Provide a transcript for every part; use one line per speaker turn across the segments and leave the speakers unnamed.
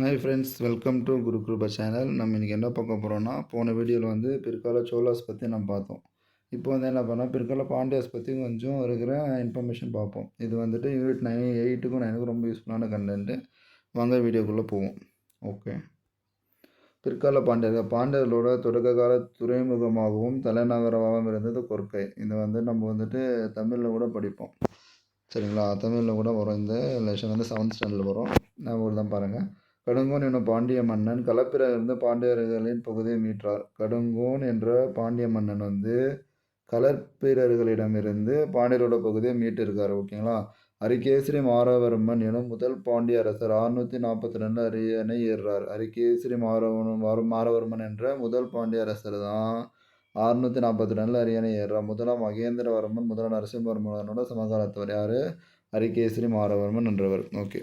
Hi friends welcome to Guru Kirupa channel நம்ம இன்றைக்கி என்ன பார்க்க போகிறோம்னா போன வீடியோவில் வந்து பிற்கால சோலாஸ் பற்றி நம்ம பார்த்தோம். இப்போ வந்து என்ன பண்ணோம் பிற்கால பாண்டியாஸ் பற்றி கொஞ்சம் இருக்கிற இன்ஃபர்மேஷன் பார்ப்போம். இது வந்துட்டு யூனிட் நைன் எயிட்டுக்கும் நைனுக்கும் ரொம்ப யூஸ்ஃபுல்லான கண்டென்ட்டு வாங்க வீடியோக்குள்ளே போவோம். ஓகே பிற்கால பாண்டியர்கள் பாண்டியர்களோட தொடக்க கால துறைமுகமாகவும் தலைநகரமாகவும் இருந்தது கொற்கை இது வந்து நம்ம வந்துட்டு தமிழில் கூட படிப்போம். சரிங்களா? தமிழில் கூட வரும். இந்த லெஷன் வந்து செவன்த் ஸ்டாண்டர்டில் வரும். நான் ஒரு தான் பாருங்கள் கடுங்கோன் எனும் பாண்டிய மன்னன் களப்பிலிருந்து பாண்டியர்களின் பகுதியை மீட்டார். கடுங்கோன் என்ற பாண்டிய மன்னன் வந்து களப்பிரர்களிடமிருந்து பாண்டியரோட பகுதியை மீட்டிருக்காரு ஓகேங்களா? அரிகேசரி மாரவர்மன் எனும் முதல் பாண்டிய அரசர் அறுநூற்றி நாற்பத்தி ரெண்டு அரியணை ஏறுறார். அரிகேசரி மாரவன் மாரவர்மன் என்ற முதல் பாண்டிய அரசர் தான் அறுநூற்றி நாற்பத்தி ரெண்டில் அரியணை ஏறுறார். முதலாம் மகேந்திரவர்மன் முதலாம் நரசிம்மவர்மனோட சமகாலத்தவர் யார்? அரிகேசரி மாரவர்மன் என்றவர். ஓகே.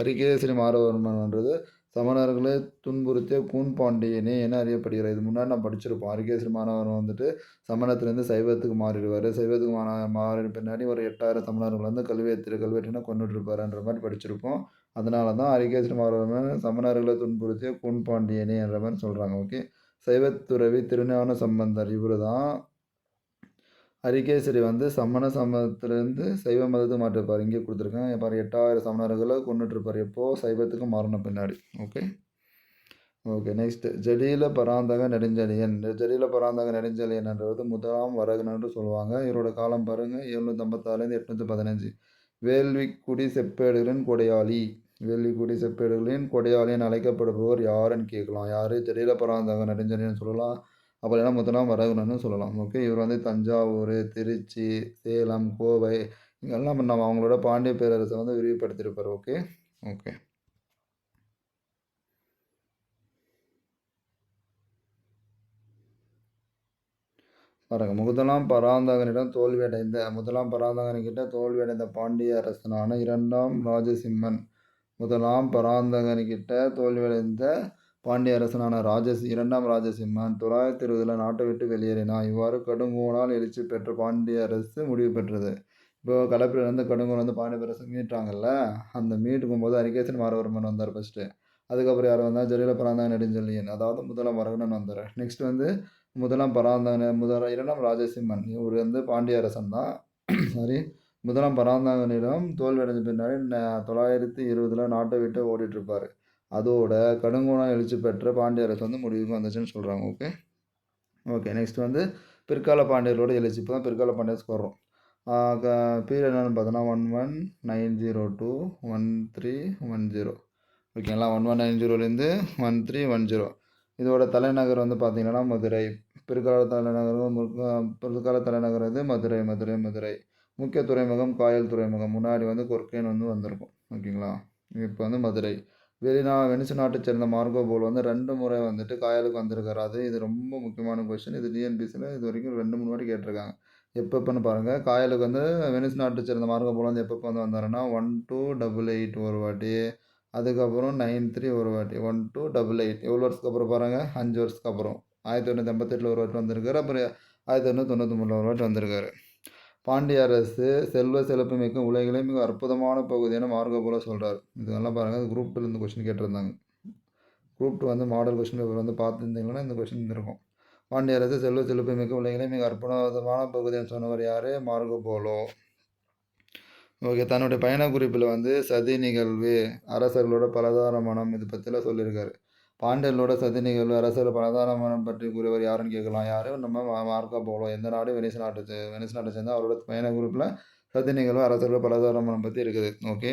அரிகேசரி மாரவர்மன்ன்றது சமணர்களை துன்புறுத்திய கூன் பாண்டியனே என அறியப்படுகிறார் இது முன்னாடி நான் படிச்சிருப்போம். அரிகேசரி மாணவர்மன் வந்துட்டு சமணத்துலேருந்து சைவத்துக்கு மாறிடுவார். சைவத்துக்கு மாற மாறின பின்னாடி ஒரு எட்டாயிரம் சமணர்கள் வந்து கல்வெத்திரு கல்வெட்டினா கொண்டுட்டுருப்பாருன்ற மாதிரி படிச்சிருப்போம். அதனால தான் அரிகேசரி மாறவர்மன் சமணர்களை துன்புறுத்திய கூன் பாண்டியனே என்ற மாதிரி சொல்கிறாங்க ஓகே. சைவத்துறவி திருஞான சம்பந்தர் இவர் தான் அரிகேசரி வந்து சமண சமயத்துலேருந்து சைவ மதத்துக்கு மாற்றிருப்பார். இங்கே கொடுத்துருக்கேன் பாரு எட்டாயிரம் சமணர்களை கொண்டுட்ருப்பார் எப்போது சைவத்துக்கு மாறின பின்னாடி. Okay okay next Jatila Parantaka Nedunchezhiyan. Jatila Parantaka நெடுஞ்செழியன்ன்றது முதலாம் வரகனன்று சொல்லுவாங்க. இவரோட காலம் பாருங்கள் எழுநூற்றி ஐம்பத்தாறுலேருந்து எட்நூற்றி பதினஞ்சு வேள்விக்குடி செப்பேடுகளின் கொடையாளி. வேள்விக்குடி செப்பேடுகளின் கொடையாளின்னு அழைக்கப்படுபவர் யாருன்னு கேட்கலாம். யார்? ஜடியில் பராந்தக நெடுஞ்செழியன் சொல்லலாம். அப்புறம் என்ன முதலாம் வரகுணன்னு சொல்லலாம். ஓகே இவர் வந்து தஞ்சாவூர் திருச்சி சேலம் கோவை இங்கெல்லாம் நம்ம அவங்களோட பாண்டிய பேரரசை வந்து விரிவுபடுத்தியிருப்பார். Okay okay. பாருங்க முதலாம் பராந்தகனிடம் தோல்வியடைந்த முதலாம் பராந்தகன்கிட்ட தோல்வியடைந்த பாண்டிய அரசனான இரண்டாம் ராஜசிம்மன் முதலாம் பராந்தகன்கிட்ட தோல்வியடைந்த பாண்டிய அரசனான ராஜஸ் இரண்டாம் ராஜசிம்மன் தொள்ளாயிரத்தி இருபதில் நாட்டை விட்டு வெளியேறினான் இவ்வாறு கடுங்கோனால் எழுச்சி பெற்ற பாண்டிய அரசு முடிவு பெற்றது. இப்போ கலப்பிலிருந்து கடுங்கோல் வந்து பாண்டிய அரசு மீட்டாங்கல்ல அந்த மீட்டுக்கும் போது அரிகேசன் மாரவர்மன் வந்தார் ஃபஸ்ட்டு அதுக்கப்புறம் யார் வந்தால் ஜலீல பராந்தகன் நெடுஞ்செல்லியன் அதாவது முதலாம் வரகணன் வந்தார். நெக்ஸ்ட் வந்து முதலாம் பராந்தகன் முதலாம் இரண்டாம் ராஜசிம்மன். இவர் வந்து பாண்டிய அரசன் தான். சாரி முதலாம் பராந்தகனிடம் தோல்வியடைஞ்ச பின்னாடி தொள்ளாயிரத்தி இருபதில் நாட்டை விட்டு ஓடிட்டுருப்பார் அதோட கடுங்கோணம் எழுச்சி பெற்ற பாண்டிய அரசு வந்து முடிவுக்கு வந்துச்சுன்னு சொல்கிறாங்க ஓகே ஓகே நெக்ஸ்ட் வந்து பிற்கால பாண்டியர்களோட எழுச்சி. இப்போ தான் பிற்கால பாண்டியர்ஸ்க்கு வர்றோம் பீரியட் என்னென்னு பார்த்தோன்னா one one nine zero two one three one zero ஓகேங்களா ஒன் ஒன் நைன் ஜீரோலேருந்து ஒன் த்ரீ ஒன் ஜீரோ இதோட தலைநகர் வந்து பார்த்திங்கன்னா மதுரை. பிற்கால தலைநகர் பிற்கால தலைநகர் வந்து மதுரை மதுரை மதுரை. முக்கிய துறைமுகம் காயல் துறைமுகம். முன்னாடி வந்து கொர்க்கைன்னு வந்து வந்திருக்கும். ஓகேங்களா இப்போ வந்து மதுரை. வெளிநா வெனிசு நாட்டை சேர்ந்த மார்கோ போல் வந்து ரெண்டு முறை வந்துட்டு காயலுக்கு வந்திருக்காரு. அது இது ரொம்ப முக்கியமான கொஸ்டின் இது டிஎன்பிசியில் இது வரைக்கும் ரெண்டு மூணு வாட்டி கேட்டிருக்காங்க. எப்பப்போன்னு பாருங்கள் காயலுக்கு வந்து வெனிஸ் நாட்டை சேர்ந்த மார்கோ போல் வந்து எப்பப்போ வந்து வந்தாருன்னா ஒன் டூ டபுள் எயிட் ஒரு வாட்டி அதுக்கப்புறம் நைன் த்ரீ ஒரு வாட்டி ஒன் டூ டபுள் எயிட் எவ்வளோ வருஷத்துக்கு அப்புறம் பாருங்கள் அஞ்சு வருஷத்துக்கு அப்புறம். ஆயிரத்தி தொண்ணூற்றி எண்பத்தெட்டில் ஒரு வாட்டி வந்திருக்காரு. அப்புறம் ஆயிரத்தி தொண்ணூற்றி தொண்ணூற்றி மூணில் ஒரு வாட்டி வந்திருக்காரு. பாண்டிய அரசு செல்வ செழிப்பு மிக்க உலகிலே மிக அற்புதமான பகுதியான மார்க்கோ போல சொல்கிறார் இதெல்லாம் பாருங்கள் அது குரூப் டூலேருந்து கொஸ்டின் கேட்டிருந்தாங்க. குரூப் டூ வந்து மாடல் கொஸ்டின் பேப்பர் வந்து பார்த்துருந்தீங்கன்னா இந்த கொஸ்டின் இருந்திருக்கும். பாண்டிய அரசு செல்வ செழிப்பு மிக்க உலகிலே மிக அற்புதமான பகுதின்னு சொன்னவர் யார்? Marco polo. ஓகே தன்னுடைய பயண குறிப்பில் வந்து சதி நிகழ்வு அரசர்களோட பலதார மனம் இது பற்றிலாம் சொல்லியிருக்காரு. பாண்டியர்களோட சதி நிகழ்வு அரசர் பலதாரமனம் பற்றி கூறியவர் யாருன்னு கேட்கலாம். யார்? நம்ம மார்க்கா போலோ. எந்த நாடு? வெனிஸ் நாட்டு வெனிஸ் நாட்டை சேர்ந்து அவரோட பயண குரூப்பில் சதி நிகழ்வு அரசர்கள் பலதாரமனம் பற்றி இருக்குது. ஓகே.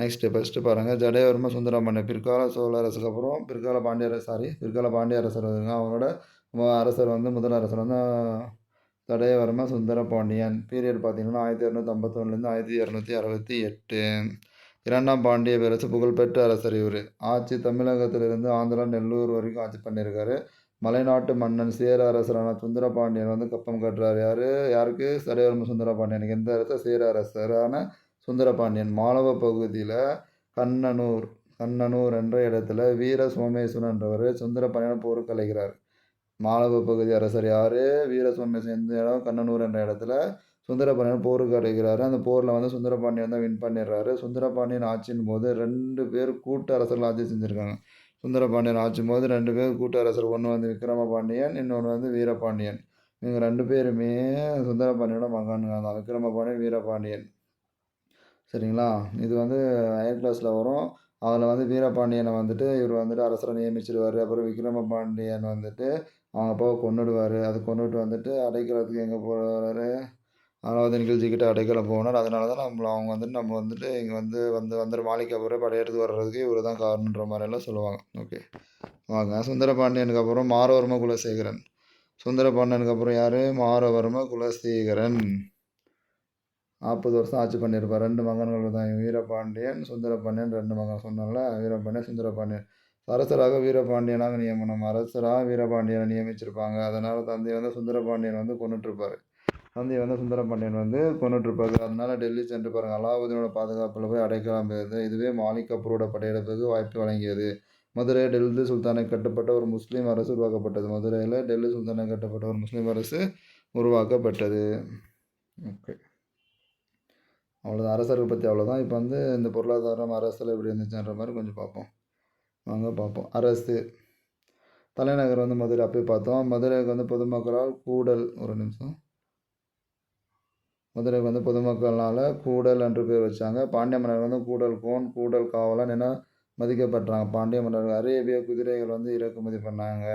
நெக்ஸ்ட்டு ஃபஸ்ட்டு பாருங்கள் ஜடேவர்ம சுந்தரமன்னன் பிற்கால சோழ அரசுக்கு அப்புறம் பிற்கால பாண்டிய அரசு சாரி பிற்கால பாண்டிய அரசர் அவரோட அரசர் வந்து முதல் அரசர் வந்து ஜடேவர்ம சுந்தர பாண்டியன் பீரியட் பார்த்தீங்கன்னா ஆயிரத்தி இரநூத்தி ஐம்பத்தொன்னுலேருந்து ஆயிரத்தி இரநூத்தி அறுபத்தி எட்டு. இரண்டாம் பாண்டிய பேரரசு புகழ்பெற்ற அரசர் இவர். ஆட்சி தமிழகத்திலிருந்து ஆந்திரா நெல்லூர் வரைக்கும் ஆட்சி பண்ணியிருக்காரு. மலைநாட்டு மன்னன் சேர அரசரான சுந்தர பாண்டியன் வந்து கப்பம் கட்டுறார். யார்? யாருக்கு? சடையவர்ம சுந்தர பாண்டியனுக்கு எந்த அரசர் சேர அரசரான சுந்தர பாண்டியன் மாலவ பகுதியில் கண்ணனூர் கண்ணனூர் என்ற இடத்துல வீர சோமேஸ்வரன் என்றவர் சுந்தர பாண்டியன் போர் கலைகிறார். மாலவ பகுதி அரசர் யார்? வீர சோமேஸ்வரன் எந்த இடம்? கண்ணனூர் என்ற இடத்துல சுந்தரபாண்டியன் போருக்கு அடைகிறாரு அந்த போரில் வந்து சுந்தரபாண்டியன் தான் வின் பண்ணிடுறாரு. சுந்தரபாண்டியன் ஆட்சியின் போது ரெண்டு பேர் கூட்டு அரசர்கள் ஆட்சி செஞ்சுருக்காங்க. சுந்தரபாண்டியன் ஆட்சியும் போது ரெண்டு பேர் கூட்டு அரசர் ஒன்று வந்து விக்ரமபாண்டியன் இன்னொன்று வந்து வீரபாண்டியன். இவங்க ரெண்டு பேருமே சுந்தரபாண்டியனோட மகன்கள் தான் விக்ரமபாண்டியன் வீரபாண்டியன். சரிங்களா? இது வந்து ஹையர் கிளாஸில் வரும். அதில் வந்து வீரபாண்டியனை வந்துட்டு இவர் வந்துட்டு அரசரை நியமிச்சிடுவார் அப்புறம் விக்ரமபாண்டியன் வந்துட்டு அவங்க அப்பாவை கொண்டுடுவார் அது கொண்டுட்டு வந்துட்டு அடைக்கிறதுக்கு எங்கே போகிறாரு அதாவது நிகழ்ச்சிக்கிட்ட அடைக்கலம் போனார். அதனால தான் நம்மளை அவங்க வந்துட்டு நம்ம வந்துட்டு இங்கே வந்து வந்து வந்துட்டு மாளிகாபுரம் படையெடுத்து வர்றதுக்கு இவர் தான் காரணன்ற மாதிரியெல்லாம் சொல்லுவாங்க. ஓகே. வாங்க சுந்தரபாண்டியனுக்கு அப்புறம் மாரவர்ம குலசேகரன். சுந்தரபாண்டியனுக்கு அப்புறம் யார்? மாரவர்ம குலசேகரன். நாற்பது வருஷம் ஆட்சி பண்ணியிருப்பார். ரெண்டு மகன்கள் தான். வீரபாண்டியன் சுந்தரபாண்டியன் ரெண்டு மகன். சொன்னால வீரபாண்டியன் சுந்தரபாண்டியன். அரசராக வீரபாண்டியனாக நியமனம். அரசராக வீரபாண்டியனை நியமிச்சிருப்பாங்க. அதனால் தந்தை வந்து சுந்தரபாண்டியன் வந்து கொண்டுட்ருப்பார் தந்தை வந்து சுந்தரபாண்டியன் வந்து கொண்டுட்ருப்பாரு அதனால டெல்லி சென்று பாருங்கள் அலாவுதீனோட பாதுகாப்பில் போய் அடைக்கலாம் போயிருது இதுவே மாலிக் கபூரோட படையெடுப்புக்கு வாய்ப்பு வழங்கியது. மதுரை டெல்லி சுல்தானை கட்டுப்பட்ட ஒரு முஸ்லீம் அரசு உருவாக்கப்பட்டது. மதுரையில் டெல்லி சுல்தானை கட்டப்பட்ட ஒரு முஸ்லீம் அரசு உருவாக்கப்பட்டது. ஓகே. அவ்வளோதான் அரசர்கள் பற்றி அவ்வளோதான் இப்போ வந்து இந்த பொருளாதாரம் அரசில் எப்படி இருந்துச்சுன்ற மாதிரி கொஞ்சம் பார்ப்போம். வாங்க பார்ப்போம். அரசு. தலைநகர் வந்து மதுரை அப்பயே பார்த்தோம். மதுரைக்கு வந்து பொதுமக்களால் கூடல் ஒரு நிமிஷம். மதுரைக்கு வந்து பொதுமக்கள்னால கூடல் என்று பேர் வச்சாங்க. பாண்டிய மன்னர் வந்து கூடல் கோன் கூடல் காவலன் என மதிக்கப்பட்டாங்க. பாண்டிய மன்னர் அரேபிய குதிரைகள் வந்து இறக்குமதி பண்ணாங்க.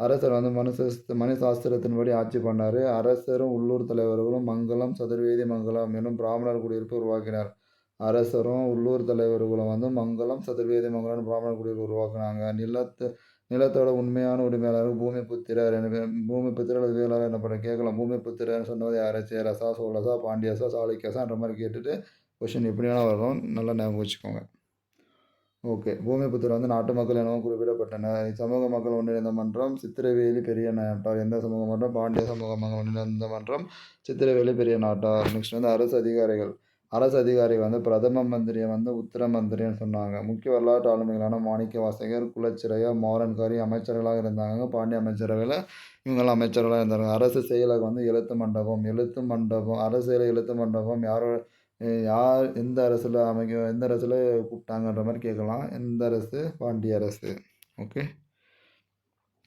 அரசர் வந்து மனுச மணி சாஸ்திரத்தின்படி ஆட்சி பண்ணார். அரசரும் உள்ளூர் தலைவர்களும் மங்கலம் சதுர்வேதி மங்கலம் எனும் பிராமணர் குடியிருப்பு உருவாக்கினார். அரசரும் உள்ளூர் தலைவர்களும் வந்து மங்கலம் சதுர்வேதி மங்கலம் பிராமணர் குடியிருப்பு உருவாக்குனாங்க. நிலத்து நிலத்தோட உண்மையான உரிமையாளர் பூமி புத்திரர் என பூமி புத்திரர் அல்லது வேளாளர் பண்ண கேட்கலாம். பூமி புத்திரர்னு சொன்னது யாராச்சும் சேரசா சோழசா பாண்டியசா சாளுக்கியசான்ற மாதிரி கேட்டுட்டு கொஷின் எப்படி வேணால் வரும் நல்லா ஞாபகம் வச்சுக்கோங்க. ஓகே. பூமி புத்திரர் வந்து நாட்டு மக்கள் எனவும் குறிப்பிடப்பட்டனர். சமூக மக்கள் ஒன்றிணைந்த மன்றம் சித்திரவேலி பெரிய நாட்டார். எந்த சமூக மன்றம்? பாண்டிய சமூக மக்கள் ஒன்றிணைந்த மன்றம் சித்திரவேலி பெரிய நாட்டார். நெக்ஸ்ட் வந்து அரசு அதிகாரிகள். அரசு அதிகாரி வந்து பிரதம மந்திரியை வந்து உத்தர மந்திரின்னு சொன்னாங்க. முக்கிய வரலாற்று ஆளுமைகளான மாணிக்க வாசகர் குலச்சிறையா மாறன்காரி அமைச்சர்களாக இருந்தாங்க. பாண்டிய அமைச்சரவையில் இவங்கெல்லாம் அமைச்சர்களாக இருந்தாங்க. அரசு செயலகம் வந்து எழுத்து மண்டபம் எழுத்து மண்டபம் அரசியல் எழுத்து மண்டபம் யாரோட யார் எந்த அரசில் அமைக்க எந்த அரசில் கூப்பிட்டாங்கன்ற மாதிரி கேட்கலாம். எந்த அரசு? பாண்டிய அரசு. ஓகே.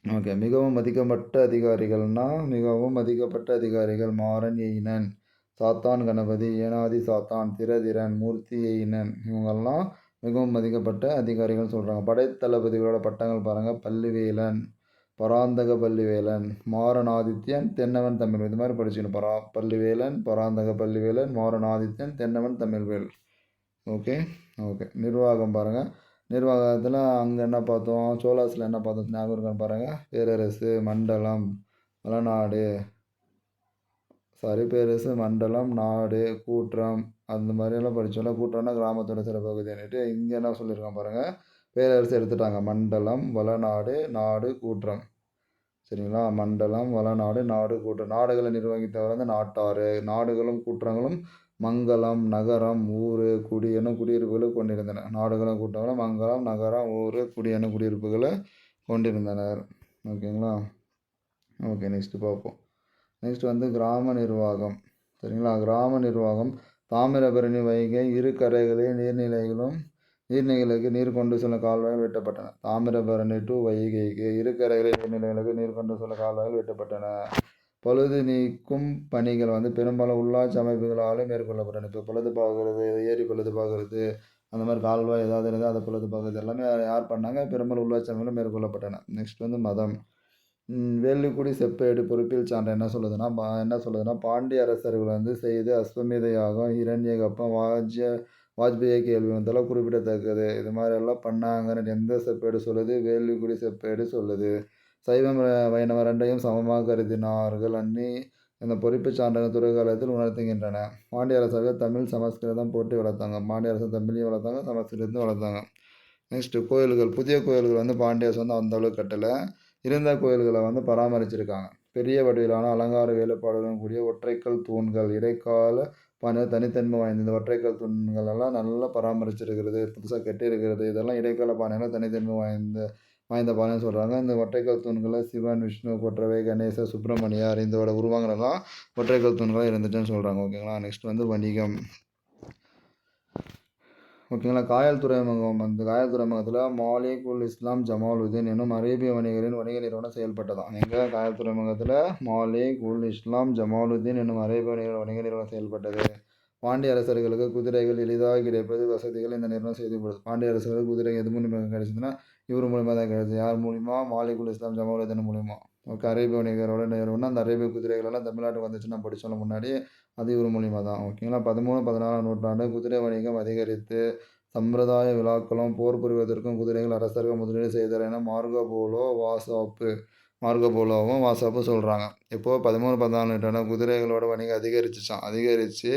ஓகே. மிகவும் மதிக்கப்பட்ட அதிகாரிகள்னால் மிகவும் மதிக்கப்பட்ட அதிகாரிகள் மாறன் எயினன் சாத்தான் கணபதி ஏனாதி சாத்தான் திரதிரன் மூர்த்தி எயினன் இவங்கெல்லாம் மிகவும் மதிக்கப்பட்ட அதிகாரிகள் சொல்கிறாங்க படைத்தளபதிகளோட பட்டங்கள் பாருங்கள் பள்ளிவேலன் பராந்தக பள்ளிவேலன் மாறனாதித்யன் தென்னவன் தமிழ்வேல். இது மாதிரி படிச்சுக்கணும். பரா பள்ளிவேலன் பராந்தக பள்ளிவேலன் மாறனாதித்யன் தென்னவன் தமிழ்வேல். ஓகே? ஓகே. நிர்வாகம் பாருங்கள் நிர்வாகத்தில் அங்கே என்ன பார்த்தோம்? சோலாஸில் என்ன பார்த்தோம்? ஞாபகம் இருக்கான்னு பாருங்கள் பேரரசு மண்டலம் வளநாடு சாரி மண்டலம் நாடு கூற்றம் அந்த மாதிரியெல்லாம் படித்தோம்னா கூற்றம்னா கிராமத்தோட சில பகுதின்னுட்டு இங்கே என்ன சொல்லியிருக்கான் பாருங்கள் பேரரசு எடுத்துட்டாங்க. மண்டலம் வளநாடு நாடு கூற்றம். சரிங்களா? மண்டலம் வளநாடு நாடு கூற்றம். நாடுகளை நிர்வகித்தவர் வந்து நாட்டார் நாடுகளும் கூற்றங்களும் மங்கலம் நகரம் ஊர் குடி எனும் குடியிருப்புகளை கொண்டிருந்தன. நாடுகளும் கூட்டங்களும் மங்கலம் நகரம் ஊர் குடி எனும் குடியிருப்புகளை கொண்டிருந்தனர். ஓகேங்களா? ஓகே நெக்ஸ்ட்டு பார்ப்போம். நெக்ஸ்ட் வந்து கிராம நிர்வாகம். சரிங்களா? கிராம நிர்வாகம். தாமிரபரணி வைகை இரு கரைகளில் நீர்நிலைகளும் நீர்நிலைகளுக்கு நீர் கொண்டு செல்லும் கால்வாய்கள் வெட்டப்பட்டன. தாமிரபரணி டு வைகைக்கு இரு கரைகளில் நீர்நிலைகளுக்கு நீர் கொண்டு செல்லும் கால்வாய்கள் வெட்டப்பட்டன. பழுது நீக்கும் பணிகள் வந்து பெரும்பாலும் உள்ளாட்சி அமைப்புகளாலும் மேற்கொள்ளப்பட்டன. இப்போ பழுது பார்க்குறது ஏரி பழுது பார்க்குறது அந்த மாதிரி கால்வாய் ஏதாவது இருந்தால் அதை பழுது பார்க்குறது எல்லாமே யார் பண்ணாங்க? பெரும்பாலும் உள்ளாட்சி அமைப்புகளும் மேற்கொள்ளப்பட்டன. நெக்ஸ்ட் வந்து மதம். வேலுக்குடி செப்பேடு பொறுப்பில் சான்ற என்ன சொல்லுதுன்னா பா என்ன சொல்லுதுன்னா பாண்டிய அரசர்கள் வந்து செய்து அஸ்வமேத யாகம் இரண்யகப்பம் வாஜ்ய வாஜ்பேயி கேள்வி வந்தெல்லாம் குறிப்பிடத்தக்கது. இது மாதிரி எல்லாம் பண்ணாங்கன்னு எந்த செப்பேடு சொல்லுது? வேள்விக்குடி செப்பேடு சொல்லுது. சைவம் வைணவ ரெண்டையும் சமமாக கருதினார்கள் அன்னி இந்த பொறுப்பு சான்றிதழ் துறை காலத்தில் உணர்த்துகின்றன. பாண்டிய அரசர்கள் தமிழ் சமஸ்கிருதம் போட்டு வளர்த்தாங்க. பாண்டிய அரசு தமிழையும் வளர்த்தாங்க சமஸ்கிருதத்தையும் வளர்த்தாங்க. நெக்ஸ்ட்டு கோயில்கள் புதிய கோயில்கள் வந்து பாண்டிய அரசு வந்து அந்தளவுக்கு கட்டலை. இருந்த கோயில்களை வந்து பராமரிச்சிருக்காங்க. பெரிய வடிவிலான அலங்கார வேலைப்பாடுகளுடன் கூடிய ஒற்றைக்கல் தூண்கள் இடைக்கால பண தனித்தன்மை வாய்ந்த இந்த ஒற்றைக்கல் தூண்கள் எல்லாம் நல்லா பராமரிச்சிருக்கிறது புதுசாக கட்டியிருக்கிறது. இதெல்லாம் இடைக்கால பானைகள் தனித்தன்மை வாய்ந்த வாய்ந்த பானைன்னு சொல்கிறாங்க இந்த ஒற்றைக்கல் தூண்களை சிவன் விஷ்ணு கொற்றவை கணேச சுப்பிரமணியார் இதோட உருவங்களெல்லாம் ஒற்றைக்கல் தூண்களாக இருந்துச்சுன்னு சொல்கிறாங்க ஓகேங்களா? நெக்ஸ்ட் வந்து வணிகம். ஓகேங்களா? காயல் துறைமுகம் வந்து காயல் துறைமுகத்தில் மாலிக் உல் இஸ்லாம் ஜமாலுதீன் என்னும் அரேபிய வணிகரின் வணிக நிறுவனம் செயல்பட்டதாம். எங்கே காயல் துறைமுகத்தில் மாலிக் உல் இஸ்லாம் ஜமாலுதீன் என்னும் அரேபிய வணிக வணிக நிறுவனம் செயல்பட்டது. பாண்டிய அரசர்களுக்கு குதிரைகள் எளிதாக கிடைப்பது வசதிகள் இந்த நிறுவனம் செய்து கொடுத்து பாண்டிய அரசர்களுக்கு குதிரை எது மூலியமாக கிடைச்சதுன்னா இவர் மூலியமாக தான் கிடைச்சது. யார் மூலிமா மாலிக் உல் இஸ்லாம் ஜமாலுதீன் மூலிமா அரேபிய வணிகரோட நிறுவனம் அந்த அரேபிய குதிரைகளெல்லாம் தமிழ்நாட்டுக்கு தமிழ்நாட்டுக்கு வந்துச்சுன்னா படிச்சோம் முன்னாடி அது இவர் மூலிமா தான். ஓகேங்களா பதிமூணு பதினாலாம் நூற்றாண்டு குதிரை வணிகம் அதிகரித்து சம்பிரதாய விழாக்களும் போர் புரிவதற்கும் குதிரைகள் அரசர்கள் முதலீடு செய்தார் என மார்கோ போலோ வாசாப்பு மார்கோ போலோவும் வாசாப்பும் சொல்கிறாங்க இப்போது பதிமூணு பதினாலு நூற்றாண்டு குதிரைகளோட வணிகம் அதிகரிச்சுச்சான் அதிகரித்து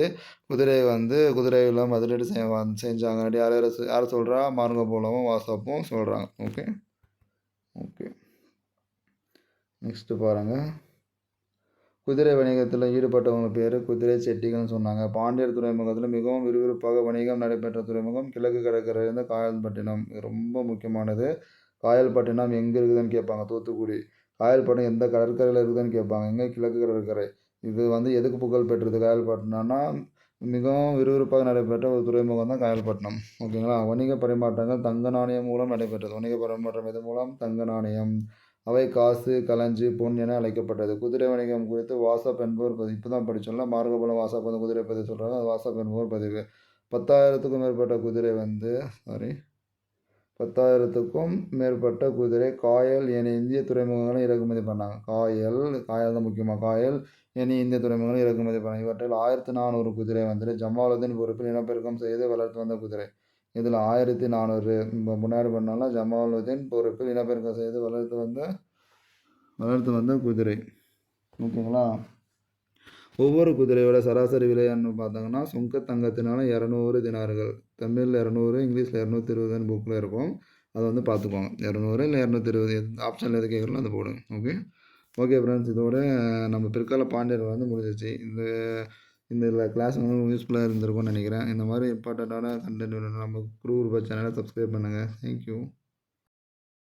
குதிரை வந்து குதிரைகளை முதலீடு செய் செஞ்சாங்க. யார் யார் யார் சொல்கிறா மார்கோ போலோவும் வாசாப்பும் சொல்கிறாங்க ஓகே ஓகே நெக்ஸ்ட்டு பாருங்கள் குதிரை வணிகத்தில் ஈடுபட்டவங்க பேர் குதிரை செட்டிகள்னு சொன்னாங்க. பாண்டியர் துறைமுகத்தில் மிகவும் விறுவிறுப்பாக வணிகம் நடைபெற்ற துறைமுகம் கிழக்கு கடற்கரையிலிருந்து காயல்பட்டினம். ரொம்ப முக்கியமானது. காயல்பட்டினம் எங்கே இருக்குதுன்னு கேட்பாங்க. தூத்துக்குடி. காயல்பட்டினம் எந்த கடற்கரையில் இருக்குதுன்னு கேட்பாங்க. எங்கே? கிழக்கு கடற்கரை. இது வந்து எதுக்கு புகழ் பெற்றது காயல்பட்டினம்னா மிகவும் விறுவிறுப்பாக நடைபெற்ற ஒரு துறைமுகம் தான் காயல்பட்டினம். ஓகேங்களா? வணிக பரிமாற்றங்கள் தங்க நாணயம் மூலம் நடைபெற்றது. வணிக பரிமாற்றம் இது மூலம்? தங்க நாணயம். அவை காசு கலஞ்சி பொன் என அழைக்கப்பட்டது. குதிரை வணிகம் குறித்து வாசப் என்பவர் பதிவு இப்போ தான் படிச்சோம்ல மார்கபலம் வாசப் வந்து குதிரை பதிவு சொல்கிறாங்க அது வாசப் என்பவர் பதிவு. பத்தாயிரத்துக்கும் மேற்பட்ட குதிரை வந்து சாரி பத்தாயிரத்துக்கும் மேற்பட்ட குதிரை காயல் என இந்திய துறைமுகங்களும் இறக்குமதி பண்ணாங்க. காயல் காயல் தான் முக்கியமாக காயல் என இந்திய துறைமுகங்களும் இறக்குமதி பண்ணாங்க. இவற்றில் ஆயிரத்தி நானூறு குதிரை வந்துட்டு ஜமாலுதீன் பொறுப்பில் இனப்பெருக்கம் செய்து வளர்த்து வந்த குதிரை. இதில் ஆயிரத்தி நானூறு முன்னாடி பண்ணாலும் ஜமாலுதீன் பொறுப்பில் இனப்பெருக்கம் செய்து வளர்த்து வந்த வளர்த்து வந்த குதிரை. ஓகேங்களா? ஒவ்வொரு குதிரையோட சராசரி விலைன்னு பார்த்தாங்கன்னா சுங்க தங்கத்தினால இரநூறு தினார்கள் தமிழில் இரநூறு இங்கிலீஷில் இரநூத்தி இருபதுன்னு புக்கில் இருக்கும். அதை வந்து பார்த்துக்கோங்க. இரநூறு இல்லை இரநூத்தி இருபது ஆப்ஷனில் எது கேட்குறோம் அதை போடுங்க. ஓகே? ஓகே ஃப்ரெண்ட்ஸ் இதோட நம்ம பிற்கால பாண்டியர் வந்து முடிஞ்சிச்சு இந்த இந்த கிளாஸ் வந்து யூஸ்ஃபுல்லாக இருந்திருக்கும்னு நினைக்கிறேன். இந்த மாதிரி இம்பார்ட்டண்ட்டான கண்டென்ட் வேணும் நம்ம குரூப் சேனலை சப்ஸ்கிரைப் பண்ணுங்கள் தேங்க்யூ